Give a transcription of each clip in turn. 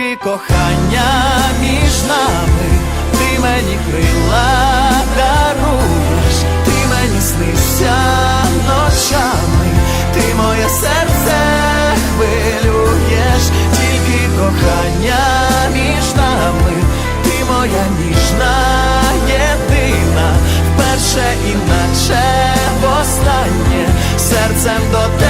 Тільки кохання між нами, ти мені крила даруєш, ти мені снишся ночами, ти моє серце хвилюєш, тільки кохання між нами, ти моя ніжна єдина, вперше іначе востаннє, серцем до тебе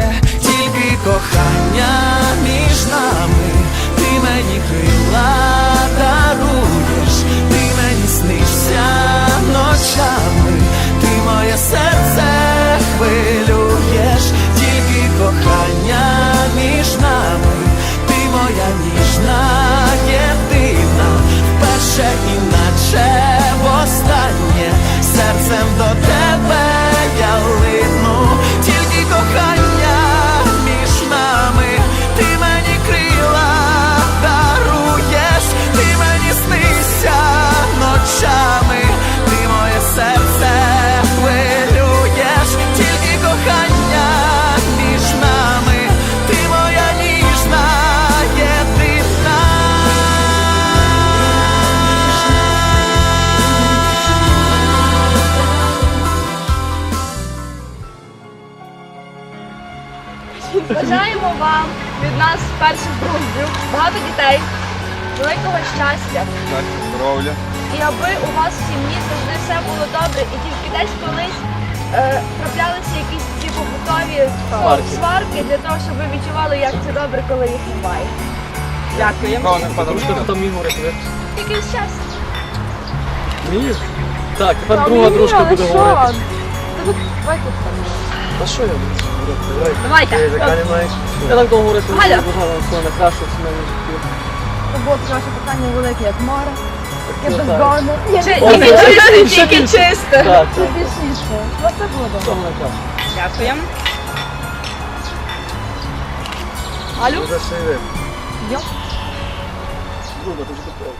кохання між нами, ти мені крила Бажаємо вам від нас перших друзів, багато дітей, великого щастя. Здоров'я. І аби у вас в сім'ї завжди все було добре, і тільки десь колись е, траплялися якісь ці побутові Сварки. сварки для того, щоб ви відчували, як це добре, коли їх немає. Дякуємо. Говорить? ви? Тільки щастя. Мені? Так, тепер друга дружка буде говорити. Там. Та що я. Давайте. Язика не маєш? Я так довго говорити не Галя. буду, бажала все найкраще в сімейному житті. Робота наше питання велике, як море. Так, Яке так. бездонне. О, Тільки це- чисте, тільки чисте. Так, Це так. більшіше. Оце буде. Всього найкраще. Дякуємо. Алло? Дуже сиве. Йо. Друга, дуже добре.